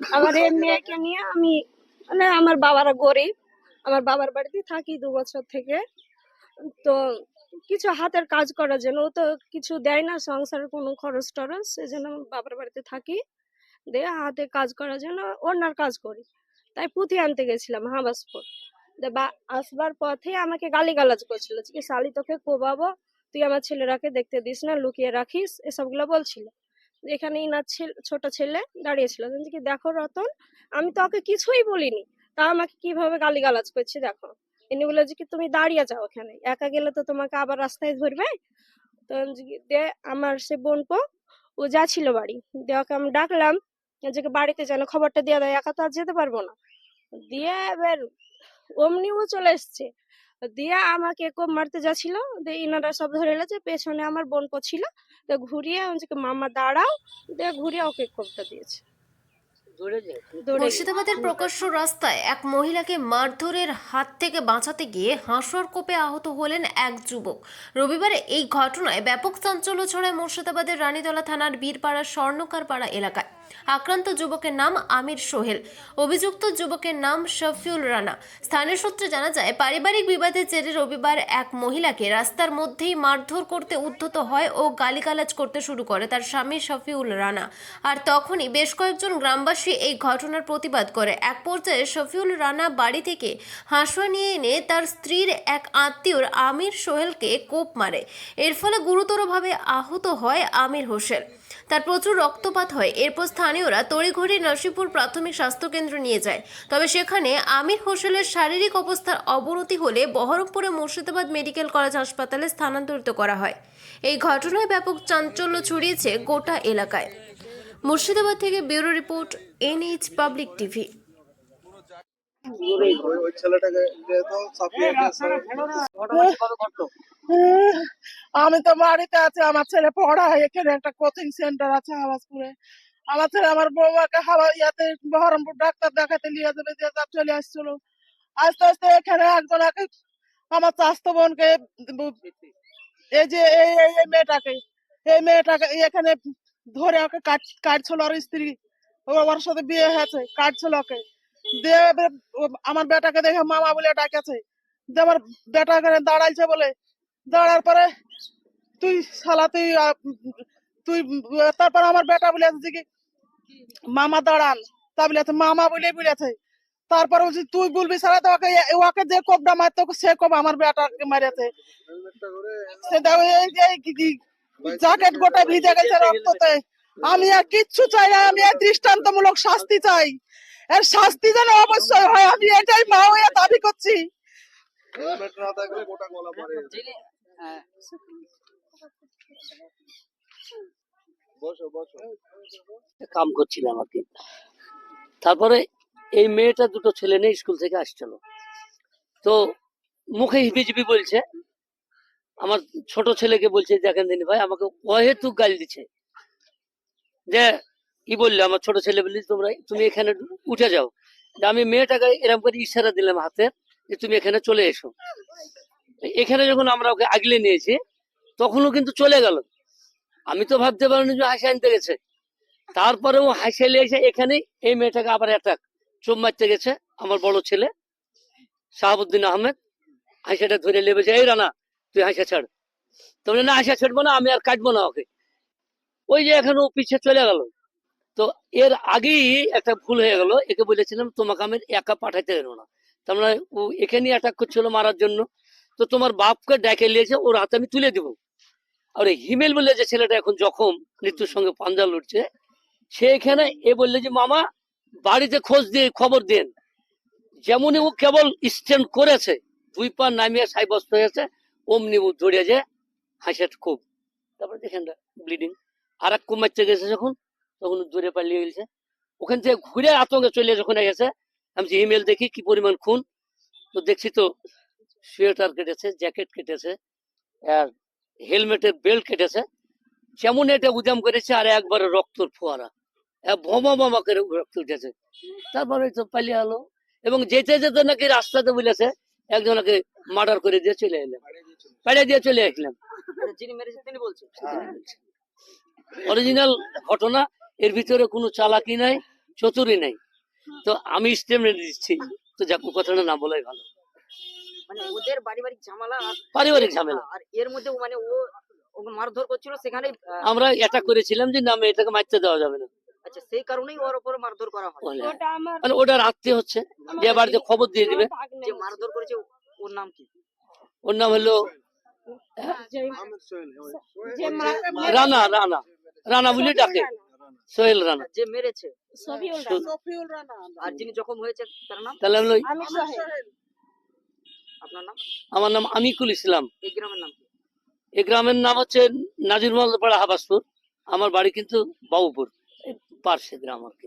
আমার এই মেয়েকে নিয়ে আমি মানে আমার বাবারা গরিব আমার বাবার বাড়িতে থাকি দু বছর থেকে। তো কিছু হাতের কাজ করার জন্য ও তো কিছু দেয় না সংসারের কোনো খরচ টরচ সেজন্য আমি বাবার বাড়িতে থাকি। দিয়ে হাতে কাজ করার জন্য অন্যার কাজ করি। তাই পুঁথি আনতে গেছিলাম হাবাসপুর বা আসবার পথে আমাকে গালিগালাজ করছিল যে শালি তোকে কোবাবো তুই আমার ছেলেরাকে দেখতে দিস না লুকিয়ে রাখিস এসবগুলো বলছিল। এখানে ইনার ছেলে, ছোট ছেলে দাঁড়িয়েছিল কি, দেখো রতন, আমি তো ওকে কিছুই বলিনি। তা আমাকে কীভাবে গালিগালাজ করছে দেখো? ইনি বলে যে কি, তুমি দাঁড়িয়ে যাও ওখানে। একা গেলে তো তোমাকে আবার রাস্তায় ধরবে? তো দিয়ে আমার সে বোনপো, ও যা যাচ্ছিল বাড়ি। দিয়ে ওকে আমি ডাকলাম, যে বাড়িতে যেন খবরটা দিয়ে দেয়, একা তো আর যেতে পারব না। দিয়ে এবার অমনি ও চলে এসছে। দিয়ে আমাকে কোপ মারতে যাচ্ছিল। দিয়ে ইনারা সব ধরে এলো যে পেছনে আমার বোনপো ছিল। তো ঘুরিয়ে যে মামা দাঁড়াও। দিয়ে ঘুরিয়ে ওকে কোপটা দিয়েছে। মুর্শিদাবাদের প্রকাশ্য রাস্তায় এক মহিলাকে মারধরের হাত থেকে বাঁচাতে গিয়ে হাঁসুয়ার কোপে আহত হলেন এক যুবক। রবিবারে এই ঘটনায় ব্যাপক চাঞ্চল্য ছড়ায় মুর্শিদাবাদের রানীতলা থানার বীরপাড়া স্বর্ণকারপাড়া এলাকায়। আক্রান্ত যুবকের নাম আমির সোহেল। অভিযুক্ত যুবকের নাম শফিউল রানা। স্থানীয় সূত্রে জানা যায়, পারিবারিক বিবাদের জেরে রবিবার এক মহিলাকে রাস্তার মধ্যেই মারধর করতে উদ্ধত হয় ও গালিগালাজ করতে শুরু করে তার স্বামী শফিউল রানা। আর তখনই বেশ কয়েকজন গ্রামবাসী এই ঘটনার প্রতিবাদ করে। এক পর্যায়ে শফিউল রানা বাড়ি থেকে হাঁসুয়া নিয়ে এনে তার স্ত্রীর এক আত্মীয়র আমির সোহেলকে কোপ মারে। এর ফলে গুরুতরভাবে আহত হয় আমির হোসেন। তার প্রচুর রক্তপাত হয়। এরপর স্থানীয়রা তড়িঘড়ি নরসিংপুর প্রাথমিক স্বাস্থ্যকেন্দ্র নিয়ে যায়। তবে সেখানে আমির হোসেনের শারীরিক অবস্থার অবনতি হলে বহরমপুরে মুর্শিদাবাদ মেডিকেল কলেজ হাসপাতালে স্থানান্তরিত করা হয়। এই ঘটনায় ব্যাপক চাঞ্চল্য ছড়িয়েছে গোটা এলাকায়। মুর্শিদাবাদ থেকে bureau report, NH public TV. আমি তো বাড়িতে আছি, আমার ছেলে পড়ায়, এখানে একটা কোচিং সেন্টার আছে হাওয়াজপুরে। আমার ছেলে আমার বৌমাকে হাওয়া ইয়াতে বহরমপুর ডাক্তার দেখাতে নিয়ে যাবে, দিয়ে যা চলে আসছিল। আস্তে আস্তে এখানে একজন একে আমার চাস্তো বোনকে এই যে এই এই মেয়েটাকে এই মেয়েটাকে এখানে ধরে ওকে কাট, কাটছিল ওর স্ত্রী। ওর সাথে বিয়ে হয়েছে, কাটছিল ওকে। দিয়ে আমার বেটাকে দেখে মামা বলে ডাকেছে, দিয়ে আমার বেটা এখানে দাঁড়াইছে বলে, দাঁড়ার পরে তুই শালা তুই তুই তারপর আমার বেটা বলে আছে কি, মামা দাঁড়ান। তা বলেছে মামা বলে বলেছে তারপর বলছি, তুই বলবি সারা তো ওকে ওকে যে কোপটা মারতে সে কোপ আমার বেটাকে করে সে দেখো জ্যাকেট গোটা ভিজে গেছে রক্ততে। আমি আর কিচ্ছু চাই না, আমি আর দৃষ্টান্তমূলক শাস্তি চাই। এর শাস্তি যেন অবশ্যই হয়, আমি এটাই মা হয়ে দাবি করছি। হেলমেট কাম করছিলাম আর কি। তারপরে এই মেয়েটা দুটো ছেলে নিয়ে স্কুল থেকে আসছিল। তো মুখে হিবিজিবি বলছে আমার ছোট ছেলেকে বলছে দেখেন দিন ভাই আমাকে অহেতুক গাল দিচ্ছে। যে কি বলল আমার ছোট ছেলে বললি তোমরা তুমি এখানে উঠে যাও। যে আমি মেয়েটাকে এরকম করে ইশারা দিলাম হাতে যে তুমি এখানে চলে এসো। এখানে যখন আমরা ওকে আগলে নিয়েছি তখনও কিন্তু চলে গেল। আমি তো ভাবতে পারিনি যে হাসি আনতে গেছে। তারপরেও হাসিয়ে এসে এখানে এই মেয়েটাকে আবার অ্যাটাক চোখ মারতে গেছে আমার বড় ছেলে শাহাবুদ্দিন আহমেদ। হাসিটা ধরে লেবেছে এই রানা তুই হাসা ছাড়। তো বলে, না হাসা ছাড়বো না আমি আর কাটবো না ওকে। ওই যে এখন ও পিছে চলে গেল। তো এর আগেই একটা ভুল হয়ে গেল। একে বলেছিলাম তোমাকে আমি একা পাঠাইতে দেবো না। তার মানে ও এখানেই অ্যাটাক করছিল মারার জন্য। তো তোমার বাপকে ডেকে নিয়েছে ওর হাতে আমি তুলে দিব। আর এই হিমেল বলে যে ছেলেটা এখন জখম, মৃত্যুর সঙ্গে পাঞ্জা লড়ছে, সে এখানে এ বললে যে, মামা, বাড়িতে খোঁজ দিয়ে খবর দেন। যেমনই ও কেবল স্ট্যান্ড করেছে, দুই পা নামিয়ে সাইবস্ত হয়েছে, অমনি ও ধরে যে হাসির খুব। তারপরে দেখেন ব্লিডিং আর এক কুমারতে গেছে যখন, তখন দূরে পালিয়ে গেছে। ওখান থেকে ঘুরে আতঙ্কে চলে যখন গেছে আমি যে ইমেল দেখি, কি পরিমাণ খুন। তো দেখছি তো সোয়েটার কেটেছে জ্যাকেট কেটেছে, আর হেলমেটের বেল্ট কেটেছে। যেমন এটা উদাম করেছে আর একবারে রক্তর ফোয়ারা। বোমা বোমা করে রক্ত উঠেছে। তারপরে তো পালিয়ে হলো এবং যেতে যেতে নাকি রাস্তাতে বলেছে একজনকে মার্ডার করে দিয়ে চলে এলাম পালিয়ে দিয়ে চলে আসলাম অরিজিনাল ঘটনা এর ভিতরে কোনো চালাকি নাই চতুরই নাই। তো আমি স্টেটমেন্ট দিচ্ছি। তো যাক কথাটা না বলাই ভালো। মানে ওদের পারিবারিক ঝামেলা পারিবারিক ঝামেলা। আর এর মধ্যে মানে ও ওকে মারধর করছিল সেখানে আমরা এটা করেছিলাম যে না মেয়েটাকে মারতে দেওয়া যাবে না। আচ্ছা সেই কারণেই ওর উপরে মারধর করা হয়। ওটা মানে ওটার আত্মীয় হচ্ছে। যে বাড়িতে খবর দিয়ে দিবে। যে মারধর করেছে ওর নাম কি? ওর নাম হলো রানা রানা। রানা বলে ডাকে। সোহেল রানা। যে মেরেছে। সফিউল রানা। আর যিনি জখম হয়েছে তার নাম? তাহলে আমি আমি সোহেল। আপনার নাম? আমার নাম আমিকুল ইসলাম। এই গ্রামের নাম এই গ্রামের নাম হচ্ছে নাজির পাড়া হাবাসপুর। আমার বাড়ি কিন্তু বাবুপুর পার্শ্বে গ্রাম আর কি।